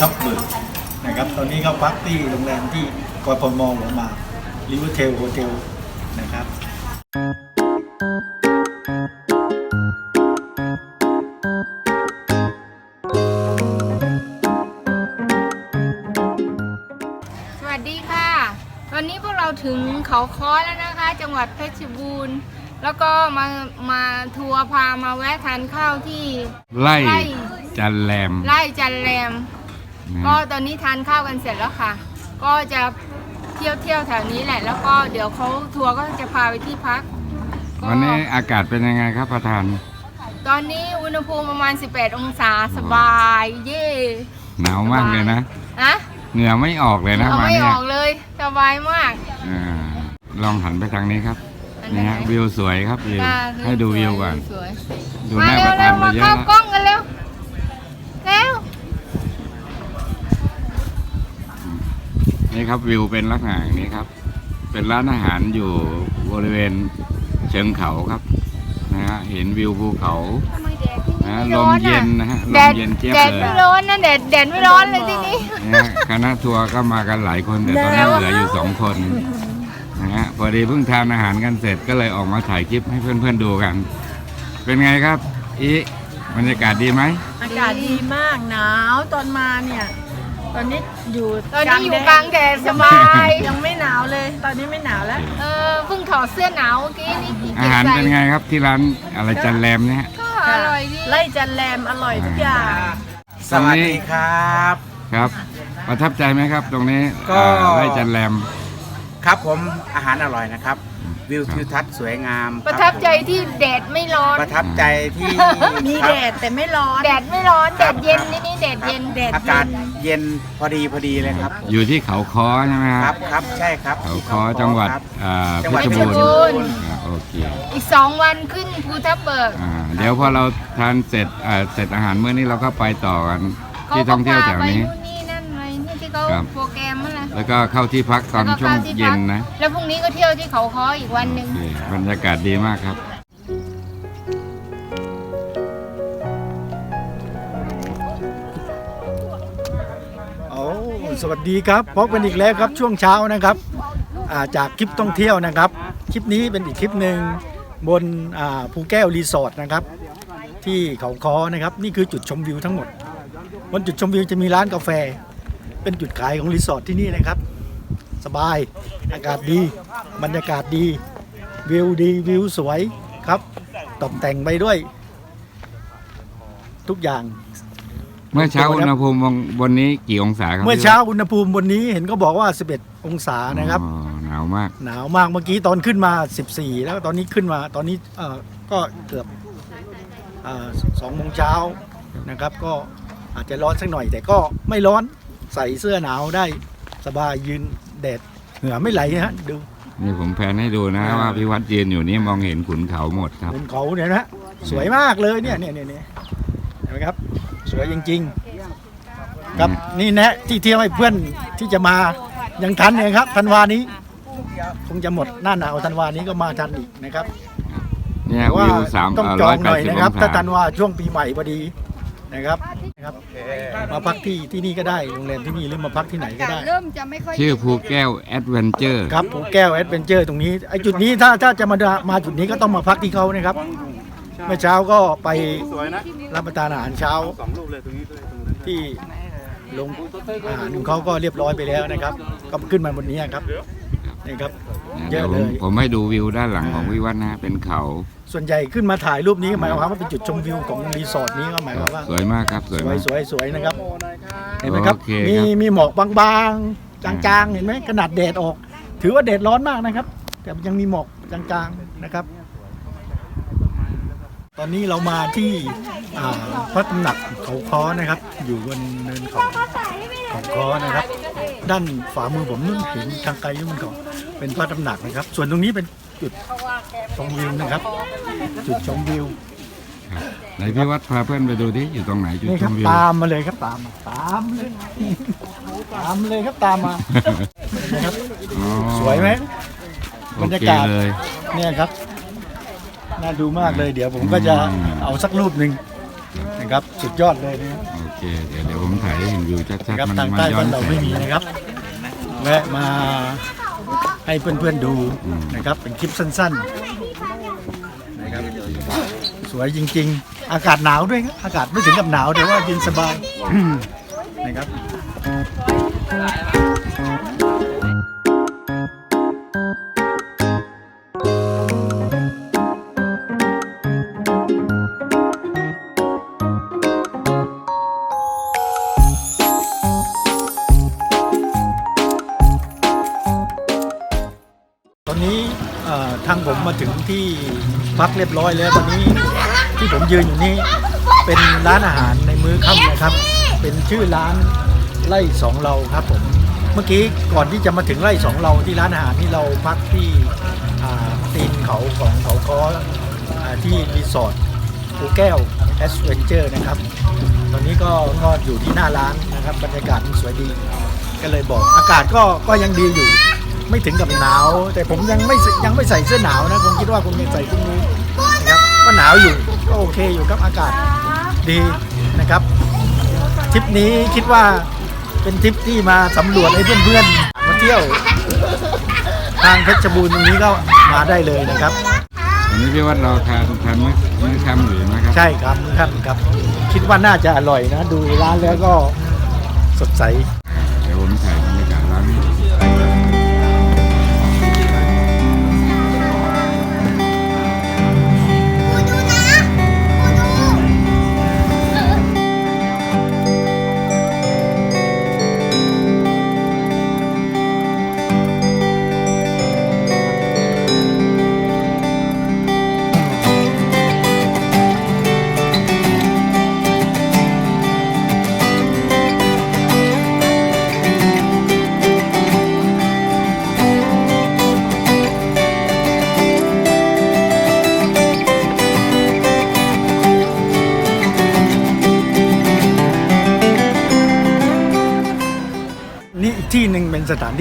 ทับเบิกนะครับ ตอนนี้ก็พักที่โรงแรมที่กพมหัวหมากริเวอร์เทลโฮเทลนะครับสวัสดีค่ะวันนี้พวกเราถึงเขาค้อแล้วนะคะ จังหวัดเพชรบูรณ์ แล้วก็มามาทัวร์พามาแวะทานข้าวที่ไล่ไล่จันแรม ไร่จันแรม นะก็ตอนนี้ทานข้าวกันเสร็จแล้วค่ะ ก็จะเที่ยวเที่ยวแถวนี้แหละ แล้วก็เดี๋ยวเขาทัวร์ก็จะพาไปที่พักก็วันนี้อากาศเป็นยังไงครับประธานตอนนี้อุณหภูมิประมาณ 18 องศาสบายเย่หนาวมากเลยนะนะเหงื่อไม่ออกเลยนะเอามาไม่เนี่อยอกเลยสบายมาก อ่าลองหันไปทางนี้ครับอันไหนนี่ฮะวิวสวยครับวิวค่ะให้ดูวิวก่อนสวยดูมาหน้าเร็ปวระเร็ธานวไปมาเยอะเข้าแล้วกล้องกันเร็ว นี่ครับวิวเป็นลักษณะอย่างนี้ครับ เป็นร้านอาหารอยู่บริเวณเชิงเขาครับนะฮะเห็นวิวภูเขาทำไมแดดที่นะนี่ลไม่ร้มอนเย็อะนนะฮะลแดมดเย็นเจี๊ยบแดดเลไม่ยร้อนนะแดดแดดไม่ร้อนเลยที่นี่นะฮะคณะทัวร์ก็มากันหลายคนแต่ตอนนี้เหลืออยู่สองคนนะฮะพอดีเพิ่งทานอาหารกันเสร็จก็เลยออกมาถ่ายคลิปให้เพื่อนๆดูกัน เป็นไงครับอีบรรยากาศดีไหมอากาศดีมากหนาวตอนมาเนี่ย ตอนนี้อยู่ตอนนี้อยู่กลางแดดสบายยังไม่หนาวเลย ตอนนี้ไม่หนาวแล้วเออเพิ่งถอดเสื้อหนาวเมื่อกี้นี่ขี้อาเกียจหารใส่เป็นไงครับที่ร้านอะไรจันแรมเนี่ยฮะก็อร่อยดี ไล่จันแรมอร่อยทุกอย่าง สวัสดีครับ ครับ ประทับใจไหมครับ ตรงนี้ก็ อ่าไร่จันแรม ครับผมอาหารอร่อยนะครับ วิวทิวทัศน์สวยงามประทับใจที่แดดไม่ร้อน ประทับใจที่มีครับแดดแต่ไม่ร้อน แดดไม่ร้อน แดครับดเย็นนี่นี่แดดเย็น แดดอากาศเย็นพอดีพอดีเลยครับผมอยู่ที่เขาคอใช่ไหมคครัรับบครับใช่ครับเขาคอจังหวัดครับ อ่าจังเพหวัดชรเพบูชรรบูณ์รณ์อ่าโอเคอีกสองวันขึ้นภูทับเบิก อ่าเดี๋ยวพอเราทานเสร็จอ่าเสร็จอาหารมื้อนี้เราก็ไปต่อกันที่ท่องเที่ยวแถวนี้เขาก็พาไป เขาครับ โปรแกรมอะไรแล้วก็เข้าที่พักตอนแล้วก็ช่วงข้าที่เย็พันกนะแล้วพรุ่งนี้ก็เที่ยวที่เขาค้ออีกวันหนึ่ง โอเคบรรยากาศดีมากครับ โอ้สวัสดีครับพบกันอีกแล้วครับช่วงเช้านะครับอ่าจากคลิปท่องเที่ยวนะครับ คลิปนี้เป็นอีกคลิปหนึ่งบนอ่าภูแก้วรีสอร์ทนะครับ ที่เขาคอนะครับ นี่คือจุดชมวิวทั้งหมด บนจุดชมวิวจะมีร้านกาแฟ เป็นจุดขายของรีสอร์ทที่นี่นะครับ สบายอากาศดีบรรยากาศดี วิวดีวิวสวยครับตกแต่งไปด้วย ทุกอย่าง เมื่อเช้าอุณหภูมิบนนี้กี่องศาครับเมื่อเช้าอุณหภูมิบนนี้เห็นก็บอกว่า 11 องศานะครับอ๋อหนาวมาก หนาวมากเมื่อกี้ตอนขึ้นมา 14 แล้วตอนนี้ขึ้นมาตอนนี้เอ่อก็เกือบเอ่อสองโมงเช้านะครับ ก็อาจจะร้อนสักหน่อยแต่ก็ไม่ร้อน ใส่เสื้อหนาวได้สบายยืนแดดเหงื่อไม่ไหลนะฮะดู นี่ผมแพนให้ดูนะอ่าว่าพี่วัดยืนอยู่นี่มองเห็นขุนเขาหมดครับ บนเขาเนี่ยนะฮะสวยมากเลยเนี่ยเนี่ยเนี่ยเนี่ยเห็นไหมครับ สวยจริงๆครับนี่แนะที่เที่ยวให้เพื่อนที่จะมายังทันเนี่ยครับธันวานี้คงจะหมดหน้าหนาวธันวานี้ก็มาทันอีกนะครับเนี่ยแต่ว่าวิวสามต้องจร้ออยงแปหน่ดอยสิบนะอครับงถ้าศาธันวาช่วงปีใหม่พอดี นะครับนะครับ มาพักที่ที่นี่ก็ได้โรงแรมที่นี่หรือมาพักที่ไหนก็ได้ เริ่มจะไม่ค่อยชื่อภูแก้วแอดเวนเจอร์ครับภูแก้วแอดเวนเจอร์ตรงนี้ไอจุดนี้ถ้าถ้าจะมามาจุดนี้ก็ต้องมาพักที่เขานะครับเมื่อเช้าก็ไปรับประทานอาหารเช้าที่ลงอาหารของเขาก็เรียบร้อยไปแล้วนะครับ ก็ขึ้นมาบนนี้ครับนี่ครับ เยเดี๋ยอะวผเลมยผมให้ดูวิวด้านหลังของพี่วัดนะฮะเป็นเขา ส่วนใหญ่ขึ้นมาถ่ายรูปนี้หมายความว่าเป็นจุดชมวิวของรีสอร์ทนี้ก็หมายความว่าสวยมากครับสวยสวมายก สวยสวยนะครับเห็นไหมครับโอเคมีครับมีหมอกบางๆ จางๆ เห็นไหมขนาดแดดออก ถือว่าแดดร้อนมากนะครับ แต่ยังมีหมอกจางๆนะครับ ตอนนี้เรามาที่อ่าพระตำหนักเขาค้อนะครับ อยู่บนเนินเขาเขาค้อนะครับ ด้านฝามือผมนู่นเห็นทางไกลนู่นเขาเป็นพระตำหนักนะครับ ส่วนตรงนี้เป็น จุดชมวิวนะครับ จุดชมวิวไหนพี่วัดพาเพื่อนไปดูที่อยู่ตรงไหนจุดนี่ชครับมวิว ตามมาเลยครับตามมาตามเลย ตามเลยครับตามมานะครับอ๋อสวยไหมโอบรรยาเคกาศเลย เนี่ยครับ น่าดูมากเลย เดี๋ยวผมก็จะอืม เอาสักรูปหนึ่งนะครับ สุดยอดเลยนะครับ โอเค เดี๋ยวเดี๋ยวผมถ่ายให้เห็นวิวชัดนะครับๆมันทางมันใต้ย้อบ้านนเราแสไม่งมีนะครับแวะมา ให้เพื่อนๆดูนะครับเป็นคลิปสั้นๆนะครับสวยจริง ๆ อากาศหนาวด้วยครับอากาศไม่ถึงกับหนาวแต่ว่าเย็นสบายนะครับ นี้ทางผมมาถึงที่พักเรียบร้อยแล้วตอนนี้ที่ผมยืนอยู่นี่เป็นร้านอาหารในมื้อค่ำนะครับ เป็นชื่อร้านไล่สองเราครับผมเมื่อกี้ก่อนที่จะมาถึงไล่สองเราที่ร้านอาหารที่เราพักที่ตีนเขาของเขาค้ออที่รีสอร์ทภูแก้วแอสเวนเจอร์นะครับ ตอนนี้ก็ก็อยู่ที่หน้าร้านนะครับ บรรยากาศมันสวยดี ก็เลยบอกอากาศก็ก็ยังดีอยู่ ไม่ถึงกับหนาว แต่ผมยังไม่ใส่ยังไม่ใส่เสื้อหนาวนะผมคิดว่าคงยังใส่พรุ่งนี้นะครับก็หนาวอยู่ก็โอเคอยู่ครับอากาศดีนะครับทริปนี้คิดว่าเป็นทริปที่มาสำรวจให้เพื่อนๆมาเที่ยว ทางเพชรบูรณ์ตรงนี้ก็มาได้เลยนะครับวันนี้พี่วัดเราทานทานมื้อมื้อค่ำอยู่ไหมครับ ใช่ครับครับครับ คิดว่าน่าจะอร่อยนะ ดูร้านแล้วก็สดใส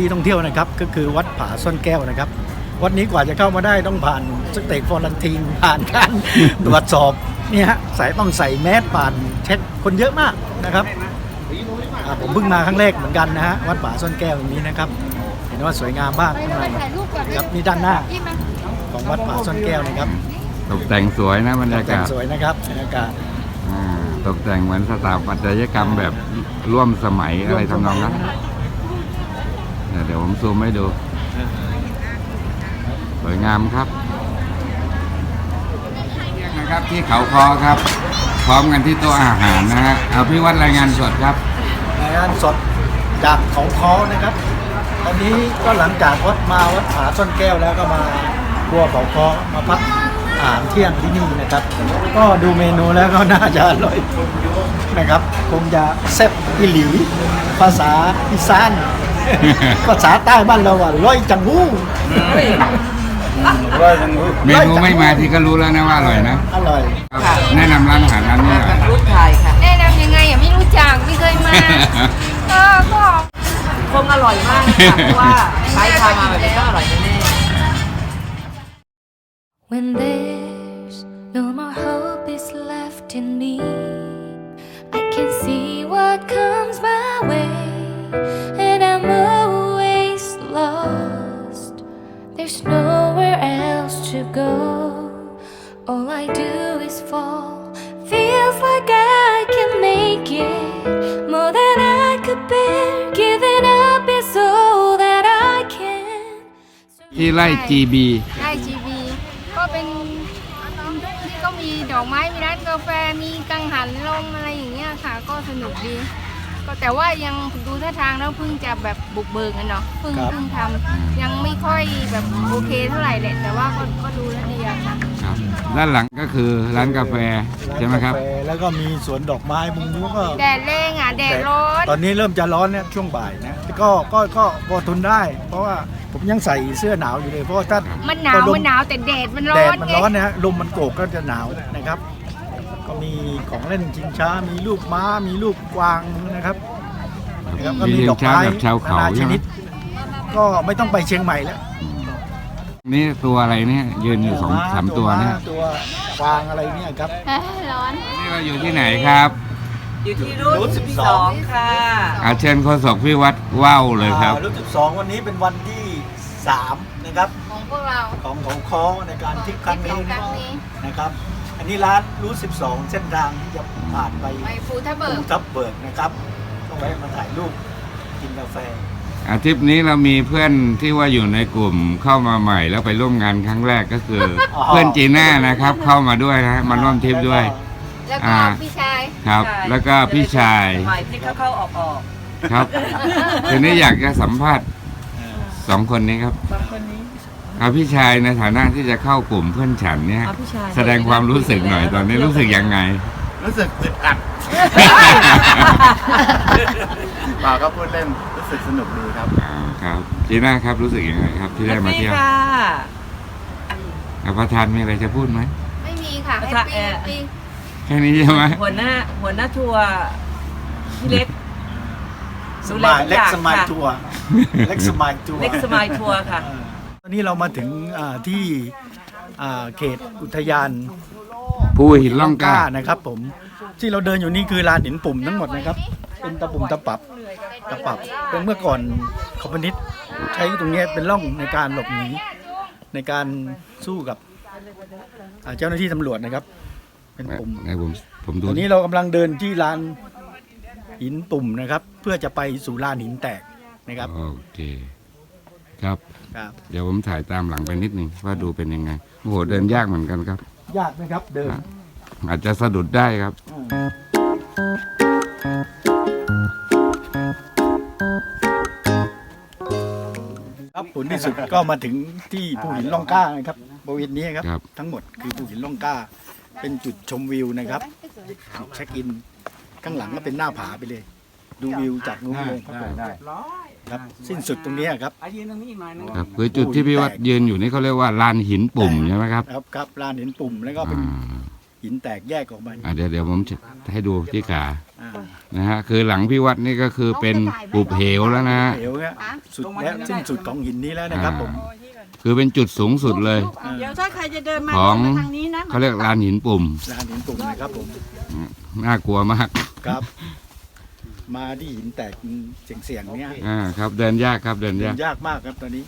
ที่ท่องเที่ยวนะครับ ก็คือวัดผาซ่อนแก้วนะครับ วัดนี้กว่าจะเข้ามาได้ต้องผ่านสเตกฟอรันทีนผ่านการตรวจสอบเนี่ยฮะใส่ต้องใส่แมสผ่านเช็คคนเยอะมากนะครับอ่าผมเพิ่งมาครั้งแรกเหมือนกันนะฮะวัดผาซ่อนแก้วตรงนี้นะครับ เห็นว่าสวยงามมากข้างในครับนี่ด้านหน้าของวัดผาซ่อนแก้วนะครับตกแต่งสวยนะบรรยาแต่กางศสวยนะครับบรรยากาศอ่าตกแต่งเหมือนสถาปัตยกรรมแบบร่วมสมัยอะไรทำนองนั้น เดี๋ยวเดี๋ยวผมซูมให้ดู สวยงามครับนะครับที่เขาคอครับ พร้อมกันที่โต๊ะอาหารนะฮะเอาพี่วัดรายงานสดครับ รายงานสดจากเขาค้อนะครับตอนนี้ก็หลังจากวัดมาวัดผาซ่อนแก้วแล้วก็มาบัวเขาค้อมาพักอาหารเที่ยงที่นี่นะครับ ก็ดูเมนูแล้วก็น่าจะอร่อยนะครับ คงจะแซ่บอิหลี ภาษาอีสาน ภาษาใต้บ้านเราอะร้อยจังหู้เมนูไม่มาที่ก็รู้แล้วนะว่าอร่อยนะ อร่อยครับแนะนำร้านอาหารร้านนี้หน่อย รูปถ่ายค่ะแนะนำยังไงอะไม่รู้จักไม่เคยมาก็ก็ คงอร่อยมากค่ะเพราะว่าใช้พามาแบบนี้ก็อร่อยแน่ๆ When there's no more hope is left in me, I can see what comes my way, There's nowhere else to go. All I do is fall. Feels like I can make it more than I could bear. Giving up is all that I can. ที่ไร่ GB ไร่จีบีก็เป็นที่ก็มีดอกไม้มีร้านกาแฟมีกังหันลมอะไรอย่างเงี้ยค่ะ ก็สนุกดี ก็แต่ว่ายังดูท่าทางแล้วเพิ่งจะแบบบุกเบิกกันเนาะเพิ่งครับ เพิ่งทำยังไม่ค่อยแบบโอเคเท่าไหร่แหละแต่ว่าก็ก็ดูแล้วดีอะค่ะ ครับด้านหลังก็คือร้านกาแฟใช่ไหมครับานกาแฟแล้วก็มีสวนดอกไม้มุมนู้นก็แดดแรงอะแดดร้อนตอนนี้เริ่มจะร้อนเนี่ยช่วงบ่ายนะแต่ก็ก็ก็พอทนได้ เพราะว่าผมยังใส่เสื้อหนาวอยู่เลย เพราะว่าถ้ามันหนาวพอลมันหนาวแต่แดดมันร้แดอดนมันไงร้อนนะฮะลมมันโกกก็จะหนาวนะครับก็ มีของเล่นชิงช้า มีลูกม้า มีลูกกวางนะครับนะครับก็มีมีเลี้ยดงอกช้าไม้แบบชาวเขานานาชใช่ไหมนิด ก็ไม่ต้องไปเชียงใหม่แล้วนี่ตัวอะไรเนี่ยยืนอยู่สองสามตัวเนี่ยตัวฟางอะไรเนี่ยครับ ร้อน นี่เราอยู่ที่ไหนครับ อยู่ที่รุ่นรุ่นสิบ12สองค่ะ อาเชิญโฆษกพี่วัดว่าวเลยครับ รุ่น12 วันนี้เป็นวันที่ 3 นะครับ ของพวกเรา ของของคอในการทริปครั้งนี้ครั้งนี้นะครับอั นนี้ร้านรู้ 12 เส้นทางที่จะผ่านไปไปภูทับเบิกภูทับเบิกนะครับต้องแวะมาถ่ายรูปกินกาแฟ อาทิตย์นี้เรามีเพื่อนที่ว่าอยู่ในกลุ่มเข้ามาใหม่แล้วไปร่วมงานครั้งแรกก็คืออ๋อเพื่อนจีน่านะครับ เข้ามาด้วยนะมาร่วมทริปด้วยแล้วก็อ่าพี่ชายครับ แล้วก็พี่ชายหมายที่เข้าเข้าออกออกครับทีนี้อยากจะสัมภาษณ์สองคนนี้ครับบางคนนี้ เอาพี่ชายในฐานะที่จะเข้ากลุ่มเพื่อนฉันเนี่ย เอาพี่ชาย แสดงความรู้สึกหน่อยตอนนี้รู้สึกยังไง รู้สึกอึดอัด เปล่าก็พูดเล่นรู้สึกสนุกดีครับ อ่าครับจีน่าครับรู้สึกยังไงครับ ที่ได้มาเที่ยวค่ะ อะประธานมีอะไรจะพูดไหมไม่มีค่ะประแฮธาปนปี้แอร์แฮปปี้ แค่นี้ใช่ไหมหัวหน้าหัวหน้าทัวร์พี่เล็กสดูแลมายทุกเล็อกย่างสมายค่ะ ทัวร์เล็กสมายทัวร์เล็กสมายทัวร์ค่ะ เออ ตอนนี้เรามาถึงอ่าที่อ่าเขตอุทยานภูหินล่องกล้านะครับ ผมที่เราเดินอยู่นี่คือลานหินปุ่มทั้งหมดนะครับ เป็นตะปุ่มตะปับตะปับเป็นเมื่อก่อนคอมมิวนิสต์ใช้ตรงเนี้ยเป็นร่องในการหลบหนีในการสู้กับอ่าเจ้าหน้าที่ตำรวจนะครับ เป็นปุ่มไงผมผมดูตอนนี้เรากำลังเดินที่ลานหินปุ่มนะครับ เพื่อจะไปสู่ลานหินแตกนะครับ โอเค ครับ ครับ เดี๋ยวผมถ่ายตามหลังไปนิดนึงว่าดูเป็นยังไงโอ้โหเดินยากเหมือนกันครับ ยากไหมครับ เดินอาจจะสะดุดได้ครับ ครับผลที่สุดก็มาถึงที่ภูหินล่องกล้านะครับบริเวณนี้ครับ ครับ ทั้งหมดคือภูหินล่องกล้า เป็นจุดชมวิวนะครับจุดเช็คอิน ข้างหลังก็เป็นหน้าผาไปเลย ดูวิวจากนู้นลงครับผม ครับสิ้นสุดตรงนี้ครับครับคือจุดที่พี่วัดยืนอยู่นี่เขาเรียกว่าลานหินปุ่มใช่ไหมครับครับครับลานหินปุ่มแล้วก็เป็นอ่าหินแตกแยกออกมาอ่าเดี๋ยวเดี๋ยวผมจะให้ดูที่ขาอ่านะฮะคือหลังพี่วัดนี่ก็คือเป็นปุบเหวแล้วนะฮะ เหวเนี่ยสุดแล้วสิ้นสุดของหินนี้แล้วนะครับผมคือเป็นจุดสูงสุดเลย เดี๋ยวถ้าใครจะเดินมาของ เดินมาทางนี้นะเขาเรียกลานหินปุ่มลานหินปุ่มนะครับผมน่ากลัวมาก ครับ มาที่หินแตกเสียงๆเนี้ยอ่าครับเดินยากครับเดินเดิยากนยากมากครับตอนนี้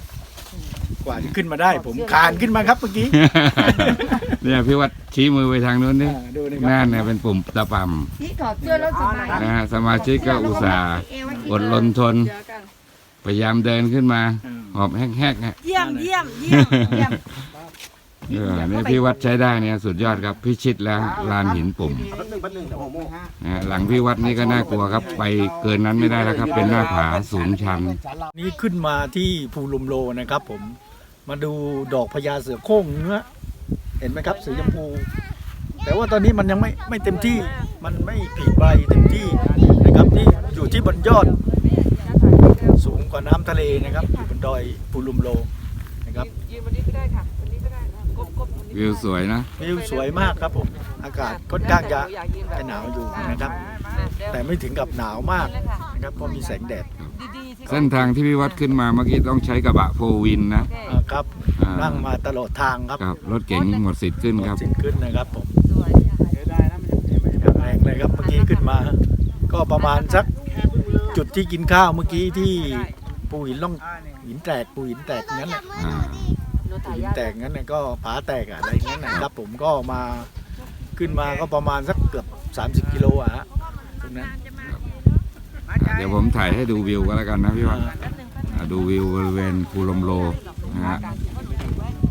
กว่าจะขึ้นมาได้ ผมคานขึ้นมาครับเมื่อกี้เนี่ยพี่วัดชี้มือไปทางนู้นนี่อ่าดูนะครันั่นเนี่ยเป็นปุ่มตะปที่ถอดเสื้อแล้วสบายำนะฮะสมาชิกก็อุตส่าห์อดรนทน พยายามเดินขึ้นมาอืมหอบแหกๆฮะ เยี่ยมเยี่ยมเยี่ยมเยี่ยม เออเนี่ยพี่วัดใช้ได้เนี่ยสุดยอดครับพิชิตแล้วลานหินปุ่มนะฮะหลังพี่วัดนี่ก็น่ากลัวครับ ไปเกินนั้นไม่ได้แล้วครับ เป็นหน้าผาสูงชัน นี่ขึ้นมาที่ภูลุมโลนะครับผมมาดูดอกพญาเสือโคร่งเนื้อเห็นไหมครับสีชมพู แต่ว่าตอนนี้มันยังไม่ไม่เต็มที่มันไม่ผลิใบเต็มที่นะครับนี่อยู่ที่บนยอด สูงกว่าน้ำทะเลนะครับอยู่บนดอยภูลุมโลนะครับ วิวสวยนะ วิวสวยมากครับผม อากาศค่อนข้างจะจะหนาวอยู่นะครับ แต่ไม่ถึงกับหนาวมากนะครับเพราะมีแสงแดดเส้นทางที่พี่วัดขึ้นมาเมื่อกี้ต้องใช้กระบะโฟวินนะอ่าครับอ่านั่งมาตลอดทางครับครับรถเก๋งหมดสิทธิ์ขึ้นครับ สิ่งขึ้นนะครับผมแรงเลยครับเมื่อกี้ขึ้นมา ก็ประมาณสักจุดที่กินข้าวเมื่อกี้ที่ปูหินล่องหินแตกปูหินแตกงั้นน่ะอ่าปู หินแตกงั้นน่ะก็ผาแตกอะอะไรงั้นนะครับผมก็มาขึ้นมาก็ประมาณสักเกือบ 30 กิโลอะฮะตรงนั้นอ่าเดี๋ยวผมถ่ายให้ดูวิวก็แล้วกันนะพี่วัดอ่าดูวิวบริเวณภูลมโลนะฮะ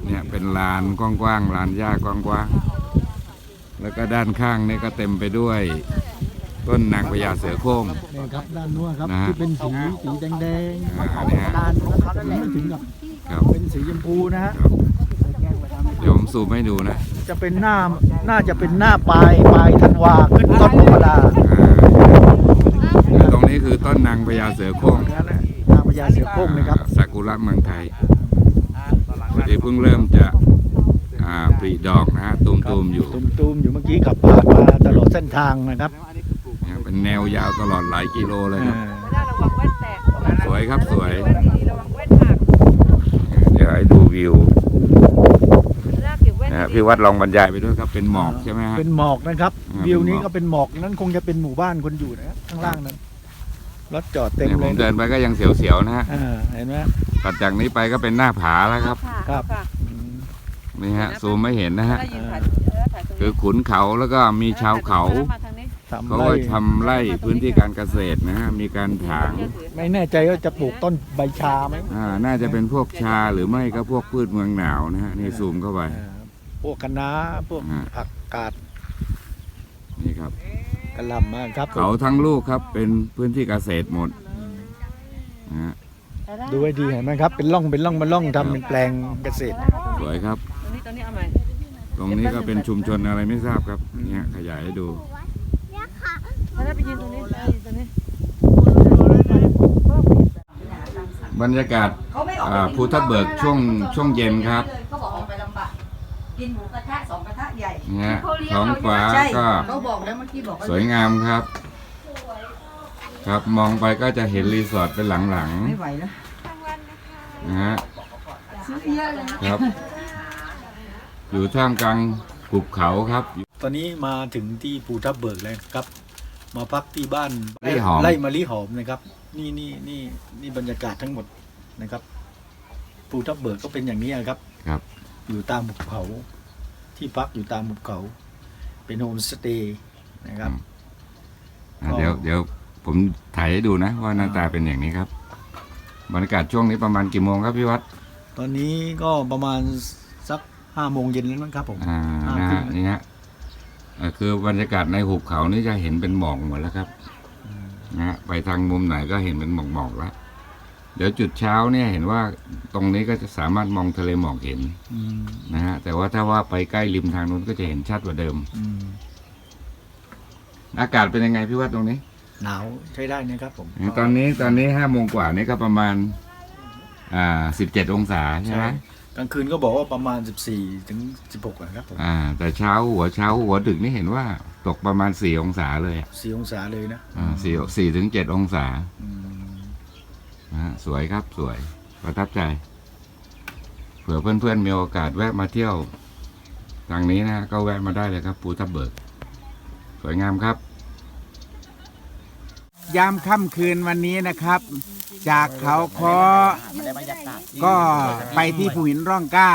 เนี่ยเป็นลานกว้างๆลานหญ้ากว้างๆแล้วก็ด้านข้างนี่ก็เต็มไปด้วย ต้นนางพญาเสือโคร่ง นี่ครับด้านนู้นครับนะฮะที่เป็นสีสีแดงแดงอ่าเนี่ยฮะด้านนะครับไม่ถึงกับ ครับเป็นสีชมพูนะฮะเดี๋ยวผมซูมให้ดูนะ จะเป็นหน้าน่าจะเป็นหน้าปลายปลายธันวาขึ้นต้นมกราอ่าตรงนี้คือต้นนางพญาเสือโคร่งนั่นนะนางพญาเสือโคร่งนะครับซากุระเมืองไทยพอดีเพิ่งเริ่มจะอ่าปลีดอกนะฮะตูมๆอยู่ตุมๆอยู่เมื่อกี้ขับผ่านมาตลอดเส้นทางนะครับเนี่ยเป็นแนวยาวตลอดหลายกิโลเลยครับอ่าระวังแว่นแตกสวยครับสวย ระวังแว่นหัก เดี๋ ยวให้ดูวิวลากเก็บแว่นนะฮะพี่วัดลองบรรยายไปด้วยครับเป็นหมอกใช่ไหมฮะ เป็นหมอกนะครับอ่าวิวนี้เป็นหมอก ก็เป็นหมอกนั้นคงจะเป็นหมู่บ้านคนอยู่นะข้างล่างนั้นรถจอดเต็มเนี่ยเลผยมเดินไปก็ยังเสียวๆนะฮะอ่าเห็นไหม ตัดจากนี้ไปก็เป็นหน้าผาแล้วครับครับอืมนี่ฮะซูมไม่เห็นนะฮะได้ยินถ่ายเออถ่ายตรงคืนี้อขุนเขาแล้วก็มีชาวเขามาทางนี้ทำเขาไรก็ทำไร่พื้นที่การเกษตรนะฮะมีการถางไม่แน่ใจว่าจะปลูกต้นใบชาไหมอ่าน่าจะเป็นพวกชาหรือไม่ก็พวกพืชเมืองหนาวนะฮะนี่ซูมเข้าไป อ่าพวกคะน้าพวกอ่า ผักกาดนี่ครับกระหลำมากครับเขาทั้งลูกครับเป็นพื้นที่เกษตรหมดนะฮะดูให้ดีเห็นไหมครับ เป็นร่องเป็นร่องเป็นร่องทำเป็นแปลงเกษตร สวยครับ ตรงนี้ตรงนี้เอาใหม่ตรงนี้ก็เป็นชุมชนอะไรไม่ทราบครับเนี่ยขยายให้ดู มาได้ไปยืนตรงนี้ไปยืนตรงนี้บรรยากาศอ่าภูทับเบิกช่วงช่วงเย็นครับเขาบอกออกไปลำบากกินหมูกระทะสองกระทะใหญ่นะฮะท้องฟ้าใช่ก็เขาบอกแล้วเมื่อกี้บอกว่าสวยงามครับ ครับมองไปก็จะเห็นรีสอร์ทเป็นหลังไม่ไหวแล้วๆนะฮะซื้อเยอะเลยครับ อยู่ท่ามกลางหุบเขาครับ ตอนนี้มาถึงที่ภูทับเบิกแล้วครับ มาพักที่บ้านไร่หอม ไร่มะลิหอมนะครับ นี่นี่นี่นี่บรรยากาศทั้งหมดนะครับภูทับเบิกก็เป็นอย่างนี้ครับ ครับ อยู่ตามหุบเขา ที่พักอยู่ตามหุบเขา เป็นโฮมสเตย์นะครับ อะเดี๋ยวเดี๋ยวผมถ่ายให้ดูนะว่าหน้าตาเป็นอย่างนี้ครับ บรรยากาศช่วงนี้ประมาณกี่โมงครับพี่วัดตอนนี้ก็ประมาณสักห้าโมงเย็นแล้วนะครับผมอ่าห้านะทุ่ฮะมนี่ฮะเอ่อคือบรรยากาศในหุบเขานี่จะเห็นเป็นหมอกหมดแล้วครับนะฮะไปทางมุมไหนก็เห็นเป็นหมอกหมอกๆแล้วเดี๋ยวจุดเช้าเนี่ยเห็นว่าตรงนี้ก็จะสามารถมองทะเลหมอกเห็นอืมนะฮะแต่ว่าถ้าว่าไปใกล้ริมทางนู้นก็จะเห็นชัดกว่าเดิม อืมอากาศเป็นยังไงพี่วัดตรงนี้ หนาวใช้ได้นะครับผมตอนนี้ตอนนี้ห้าโมงกว่านี่ก็ประมาณอ่าสิบเจ็ดองศาใช่ไหม กลางคืนก็บอกว่าประมาณ 14 ถึง 16อะครับผมอ่า แต่เช้าหัวเช้าหัวดึกนี่เห็นว่า ตกประมาณสี่องศาเลยสี่องศาเลยนะอ่าสี่สี่ถึงเจ็ดองศาอืมนะฮะสวยครับสวย ประทับใจ เผื่อเพื่อนๆมีโอกาสแวะมาเที่ยวทางนี้นะฮะก็แวะมาได้เลยครับภูทับเบิก สวยงามครับ ยามค่ำคืนวันนี้นะครับ จากเขาคอก็ไปที่ภูหินร่องกล้า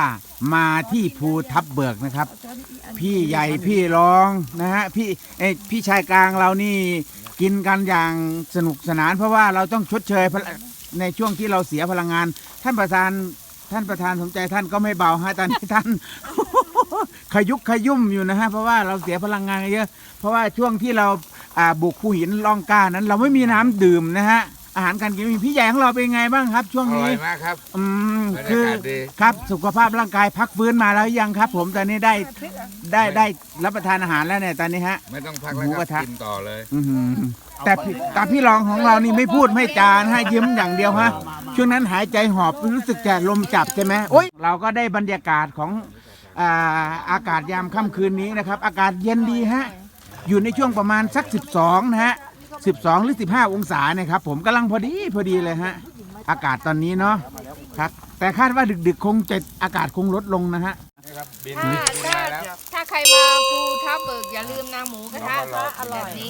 มาที่ภูทับเบิกนะครับ พี่ใหญ่พี่รองนะฮะพี่เอยพี่ชายกลางเรานี่กินกันอย่างสนุกสนาน เพราะว่าเราต้องชดเชยพลังในช่วงที่เราเสียพลังงาน ท่านประธานท่านประธานสมใจท่านก็ไม่เบาฮะตอนนี้ท่าน ขยุกขยุ่มอยู่นะฮะเพราะว่าเราเสียพลังงานเยอะ เพราะว่าช่วงที่เราอ่าบุกภูหินล่องกล้านั้น เราไม่มีน้ำดื่มนะฮะ อาหารการกินไม่มีพี่ใหญ่ของเราเป็นไงบ้างครับ ช่วงอร่นี้อยมากครับ อืมบรรยากาศคือดี ครับสุขภาพร่างกายพักฟื้นมาแล้วยังครับ ผมตอนนี้ได้ได้ได้รับประทานอาหารแล้วเนี่ยตอนนี้ฮะ ไม่ต้องพักหแล้วมูคกรัระบทะกินต่อเลย อื้อหือแต่พี่แต่พี่รองของเรานี่ไม่พูดไม่จานะฮะยิ้มอย่างเดียวฮะช่วงนั้นหายใจหอบรู้สึกจะลมจับใช่ไหมโอ้ยเราก็ได้บรรยากาศของอ่าอากาศยามค่ำคืนนี้นะครับ อากาศเย็นดีฮะอยู่ในช่วงประมาณสัก 12นะฮะ 12 หรือ 15 องศานะครับ ผมกำลังพอดีพอดีเลยฮะ อากาศตอนนี้เนาะครับ แต่คาดว่าดึกๆ คงจะอากาศคงลดลงนะฮะถ้าถ้าถ้าใครมาภูทับเบิกอย่าลืมนะหมูกระทะอร่อยแบบนี้